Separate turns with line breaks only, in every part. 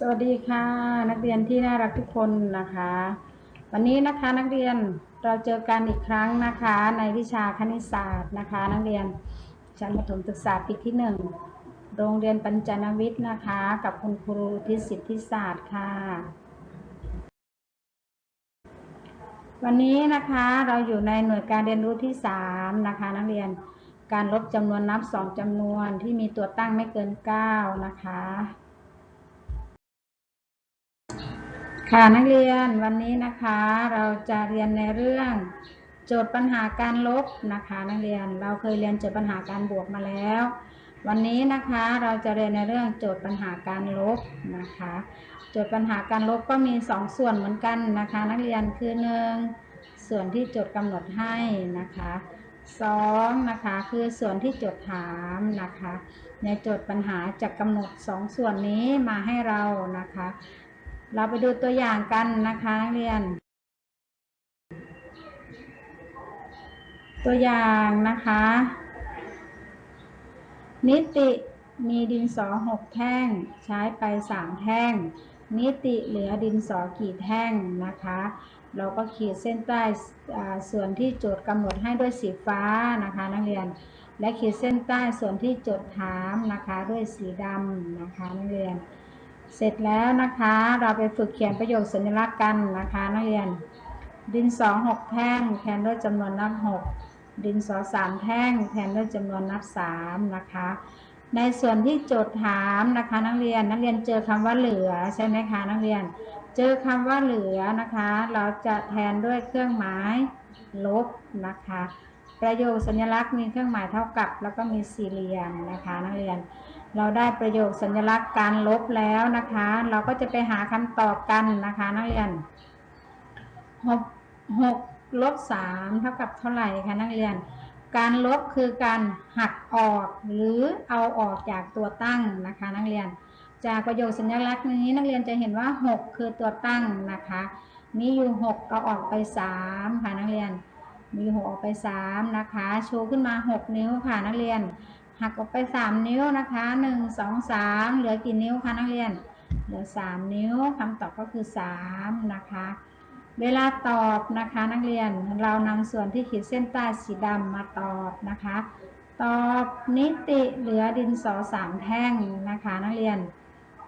สวัสดีค่ะ นักเรียนที่น่ารักทุกคนนะคะ วันนี้นะคะนักเรียนเราเจอกันอีกครั้งนะคะ ในวิชาคณิตศาสตร์นะคะ นักเรียนชั้นประถมศึกษาปีที่หนึ่งโรงเรียนปัญจนวิทย์นะคะ กับคุณครูทิศิทธิศาสตร์ค่ะ วันนี้นะคะเราอยู่ในหน่วยการเรียนรู้ที่สามนะคะ นักเรียนการลบจำนวนนับสองจำนวนที่มีตัวตั้งไม่เกินเก้านะคะ ค่ะนักเรียนวันนี้นะคะเราจะเรียนในเรื่อง โจทย์ปัญหาการลบนะคะนักเรียนเราเคยเรียนโจทย์ปัญหาการบวกมาแล้ว วันนี้นะคะเราจะเรียนในเรื่องโจทย์ปัญหาการลบนะคะ โจทย์ปัญหาการลบก็มีสองส่วนเหมือนกันนะคะ นักเรียนคือหนึ่งส่วนที่โจทย์กำหนดให้นะคะสองนะคะคือส่วนที่โจทย์ถามนะคะ ในโจทย์ปัญหาจะกำหนดสองส่วนนี้มาให้เรานะคะ เราไปดูตัวอย่างกันนะคะนักเรียน ตัวอย่างนะคะ นิติมีดินสอหกแท่ง ใช้ไปสามแท่ง นิติเหลือดินสอกี่แท่งนะคะ เราก็ขีดเส้นใต้ส่วนที่โจทย์กำหนดให้ด้วยสีฟ้านะคะ นักเรียน และขีดเส้นใต้ส่วนที่โจทย์ถามนะคะ ด้วยสีดำนะคะนักเรียน เสร็จแล้วนะคะ เราไปฝึกเขียนประโยคสัญลักษณ์กันนะคะนักเรียน ดินสอหกแท่งแทนด้วยจำนวนนับหกดินสอสามแท่งแทนด้วยจำนวนนับสามนะคะ ในส่วนที่โจทย์ถามนะคะนักเรียนนักเรียนเจอคำว่าเหลือใช่ไหมคะนักเรียน เจอคำว่าเหลือนะคะ เราจะแทนด้วยเครื่องหมายลบนะคะ ประโยคสัญลักษณ์มีเครื่องหมายเท่ากับ แล้วก็มีสี่เหลี่ยมนะคะ นักเรียน เราได้ประโยคสัญลักษณ์การลบแล้วนะคะ เราก็จะไปหาคำตอบกันนะคะนักเรียนหกหกลบสามเท่ากับเท่าไหร่คะนักเรียน การลบคือการหักออกหรือเอาออกจากตัวตั้งนะคะนักเรียน จากประโยคสัญลักษณ์นี้นักเรียนจะเห็นว่า 6 คือตัวตั้งนะคะมีอยู่6ก็ออกไป3ค่ะนักเรียน มี6ออกไป3นะคะ ชูขึ้นมา 6 นิ้วค่ะนักเรียน หักออกไป3นิ้วนะคะ1 2 3เหลือกี่นิ้วคะนักเรียน เหลือ3นิ้วคำตอบก็คือ3นะคะ เวลาตอบนะคะนักเรียนเรานำส่วนที่ขีดเส้นใต้สีดำมาตอบนะคะ ตอบนิติเหลือดินสอสามแท่งนะคะนักเรียน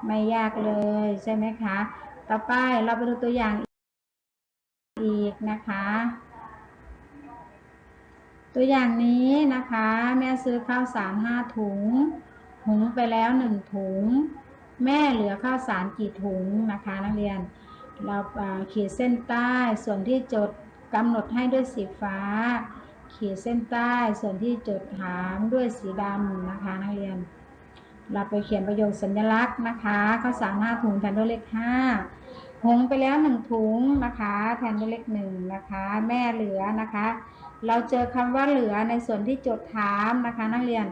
ไม่ยากเลยใช่ไหมคะ ต่อไปเราไปดูตัวอย่างอีกนะคะ ตัวอย่างนี้นะคะ แม่ซื้อข้าวสารห้าถุง หุงไปแล้วหนึ่งถุง แม่เหลือข้าวสารกี่ถุงนะคะนักเรียน เราขีดเส้นใต้ส่วนที่โจทย์กำหนดให้ด้วยสีฟ้า ขีดเส้นใต้ส่วนที่โจทย์ถามด้วยสีดำนะคะนักเรียน เราไปเขียนประโยคสัญลักษณ์นะคะข้าวสารห้าถุงแทนด้วยเลขห้าหุงไปแล้วหนึ่งถุงนะคะ แทนด้วยเลขหนึ่งนะคะ แม่เหลือนะคะ เราเจอคำว่าเหลือในส่วนที่โจทย์ถามนะคะ นักเรียน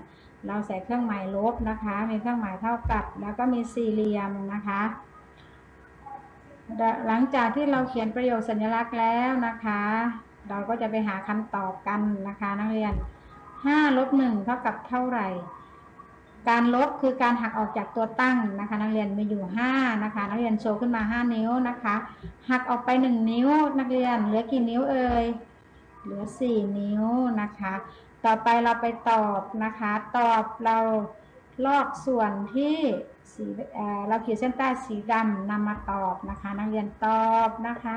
เราใส่เครื่องหมายลบนะคะ มีเครื่องหมายเท่ากับ แล้วก็มีสี่เหลี่ยมนะคะ หลังจากที่เราเขียนประโยคสัญลักษณ์แล้วนะคะ เราก็จะไปหาคำตอบกันนะคะ นักเรียน5ลบ1เท่ากับเท่าไหร่ การลบคือการหักออกจากตัวตั้งนะคะ นักเรียนมีอยู่5นะคะ นักเรียนโชว์ขึ้นมา 5 นิ้วนะคะ หักออกไป 1 นิ้ว นักเรียนเหลือกี่นิ้วเอ่ย เหลือ 4 นิ้วนะคะ ต่อไปเราไปตอบนะคะ ตอบเราลอกส่วนที่สีเอ่อเราขีดเส้นใต้สีดำนำมาตอบนะคะ นักเรียนตอบนะคะ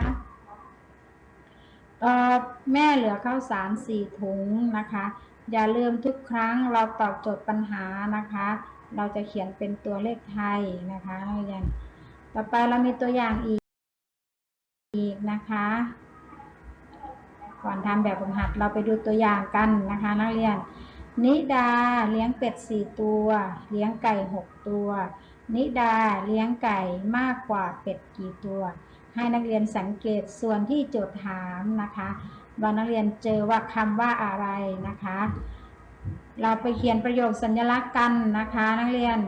ตอบแม่เหลือข้าวสารสี่ถุงนะคะ อย่าลืมทุกครั้งเราตอบโจทย์ปัญหานะคะ เราจะเขียนเป็นตัวเลขไทยนะคะนักเรียนต่อไปเรามีตัวอย่างอีกอีกนะคะ ก่อนทำแบบฝึกหัดเราไปดูตัวอย่างกันนะคะนักเรียน นิดาเลี้ยงเป็ดสี่ตัว เลี้ยงไก่หกตัว นิดาเลี้ยงไก่มากกว่าเป็ดกี่ตัว ให้นักเรียนสังเกตส่วนที่โจทย์ถามนะคะว่านักเรียนเจอว่าคำว่าอะไรนะคะ เราไปเขียนประโยคสัญลักษณ์กันนะคะ นักเรียน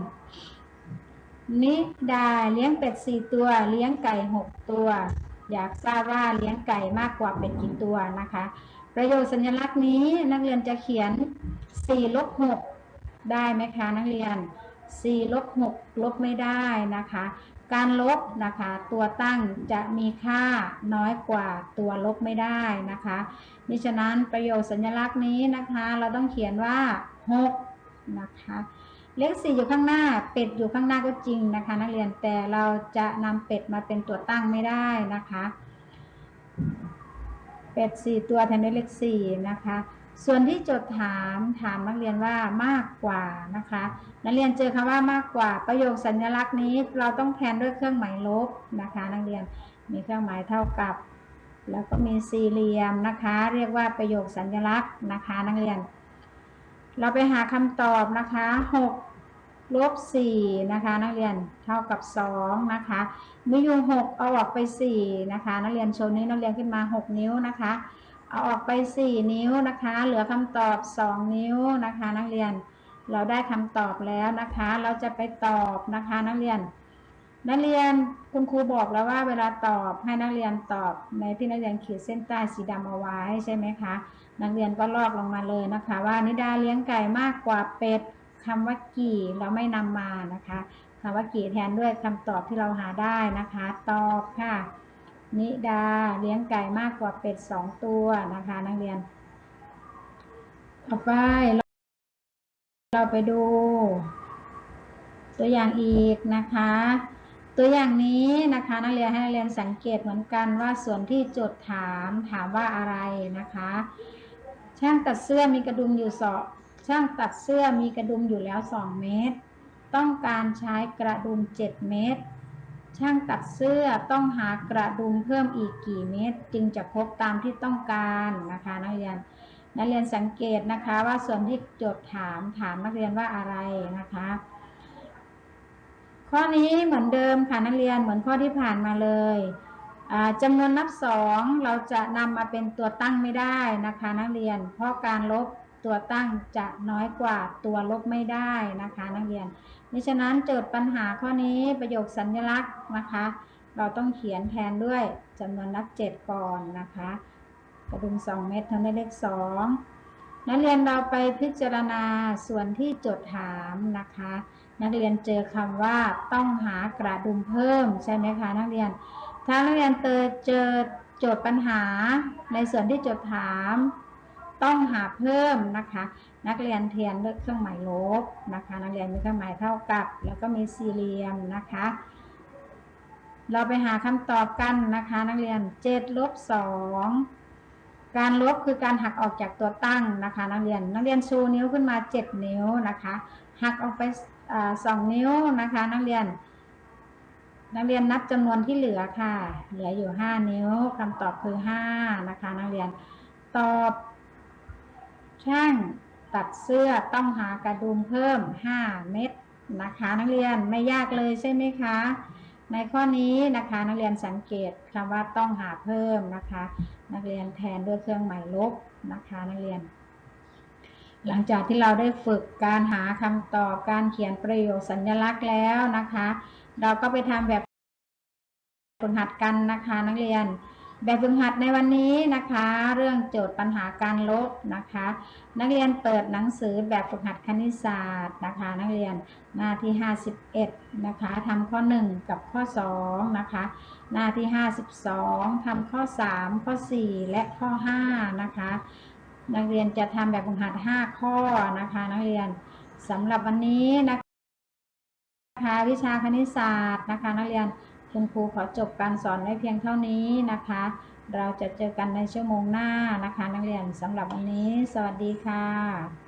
นิดาเลี้ยงเป็ดสี่ตัว เลี้ยงไก่หกตัว อยากทราบว่าเลี้ยงไก่มากกว่าเป็ดกี่ตัวนะคะ ประโยคสัญลักษณ์นี้นักเรียนจะเขียน4ลบ6ได้ไหมคะนักเรียน4ลบ6ลบไม่ได้นะคะ การลบนะคะ ตัวตั้งจะมีค่าน้อยกว่าตัวลบไม่ได้นะคะมิฉะนั้นประโยคสัญลักษณ์นี้นะคะ เราต้องเขียนว่า 6 นะคะ เลข4อยู่ข้างหน้า เป็ดอยู่ข้างหน้าก็จริงนะคะ นักเรียนแต่เราจะนำเป็ดมาเป็นตัวตั้งไม่ได้นะคะ เป็ด4ตัวแทนด้วยเลข4นะคะ ส่วนที่โจทย์ถามถามนักเรียนว่ามากกว่านะคะ นักเรียนเจอคำว่ามากกว่าประโยคสัญลักษณ์นี้ เราต้องแทนด้วยเครื่องหมายลบนะคะ นักเรียนมีเครื่องหมายเท่ากับ แล้วก็มีสี่เหลี่ยมนะคะ เรียกว่าประโยคสัญลักษณ์นะคะ นักเรียน เราไปหาคำตอบนะคะ6ลบ4นะคะ นักเรียนเท่ากับ2นะคะ มีอยู่ 6 เอาออกไป4นะคะ นักเรียนโชว์นี้นักเรียนขึ้นมา 6 นิ้วนะคะ เอาออกไป 4 นิ้วนะคะ เหลือคำตอบ 2 นิ้วนะคะ นักเรียน เราได้คำตอบแล้วนะคะ เราจะไปตอบนะคะ นักเรียน นักเรียนคุณครูบอกแล้วว่าเวลาตอบให้นักเรียนตอบในที่นักเรียนขีดเส้นใต้สีดำเอาไว้ใช่ไหมคะ นักเรียนก็ลอกลงมาเลยนะคะ ว่านิดาเลี้ยงไก่มากกว่าเป็ดคำว่ากี่เราไม่นำมานะคะคำว่ากี่แทนด้วยคำตอบที่เราหาได้นะคะ ตอบค่ะ นิดาเลี้ยงไก่มากกว่าเป็ดสองตัวนะคะ นักเรียนต่อไปเราเราไปดู ตัวอย่างอีกนะคะ ตัวอย่างนี้นะคะนักเรียนให้นักเรียนสังเกตเหมือนกันว่าส่วนที่โจทย์ถามถามว่าอะไรนะคะ ช่างตัดเสื้อมีกระดุมอยู่สองช่างตัดเสื้อมีกระดุมอยู่แล้ว 2 เมตร ต้องการใช้กระดุม 7 เมตร ช่างตัดเสื้อต้องหากระดุมเพิ่มอีกกี่เมตร จึงจะครบตามที่ต้องการนะคะนักเรียนนักเรียนสังเกตนะคะว่าส่วนที่โจทย์ถามถามนักเรียนว่าอะไรนะคะ ข้อนี้เหมือนเดิมค่ะนักเรียนเหมือนข้อที่ผ่านมาเลยจำนวนนับสองเราจะนำมาเป็นตัวตั้งไม่ได้นะคะ นักเรียน เพราะการลบตัวตั้งจะน้อยกว่าตัวลบไม่ได้นะคะ นักเรียนมิฉะนั้นโจทย์ปัญหาข้อนี้ประโยคสัญลักษณ์นะคะ เราต้องเขียนแทนด้วยจำนวนนับ 7 ก่อนนะคะ กระดุม 2 เม็ดทำได้เลข 2 นักเรียนเราไปพิจารณาส่วนที่โจทย์ถามนะคะ นักเรียนเจอคำว่าต้องหากระดุมเพิ่มใช่ไหมคะนักเรียน ถ้านักเรียนเจอเจอโจทย์ปัญหา ในส่วนที่โจทย์ถาม ต้องหาเพิ่มนะคะ นักเรียนเทียนด้วยเครื่องหมายลบนะคะ นักเรียนมีเครื่องหมายเท่ากับ แล้วก็มีสี่เหลี่ยมนะคะ เราไปหาคำตอบกันนะคะ นักเรียน7ลบ2 การลบคือการหักออกจากตัวตั้งนะคะ นักเรียนนักเรียนชูนิ้วขึ้นมา 7 นิ้วนะคะหักออกไปสองนิ้วนะคะ นักเรียน นักเรียนนับจำนวนที่เหลือค่ะ เหลืออยู่ 5 นิ้วคำตอบคือ 5 นะคะ นักเรียนตอบช่างตัดเสื้อต้องหากระดุมเพิ่ม 5 เม็ดนะคะ นักเรียนไม่ยากเลยใช่ไหมคะ ในข้อนี้นะคะนักเรียนสังเกตคำว่าต้องหาเพิ่มนะคะ นักเรียนแทนด้วยเครื่องหมายลบนะคะนักเรียน หลังจากที่เราได้ฝึกการหาคำตอบการเขียนประโยคสัญลักษณ์แล้วนะคะ เราก็ไปทำแบบฝึกหัดกันนะคะนักเรียน แบบฝึกหัดในวันนี้นะคะ เรื่องโจทย์ปัญหาการลบนะคะ นักเรียนเปิดหนังสือแบบฝึกหัดคณิตศาสตร์นะคะ นักเรียนหน้าที่ 51 นะคะทำข้อ 1 กับข้อ 2 นะคะ หน้าที่ 52ทำข้อ 3 ข้อ 4 และข้อ 5 นะคะ นักเรียนจะทำแบบฝึกหัด 5 ข้อนะคะ นักเรียนสำหรับวันนี้นะคะ วิชาคณิตศาสตร์นะคะ นักเรียน คุณครูขอจบการสอนไว้เพียงเท่านี้นะคะ เราจะเจอกันในชั่วโมงหน้านะคะ นักเรียนสำหรับวันนี้ สวัสดีค่ะ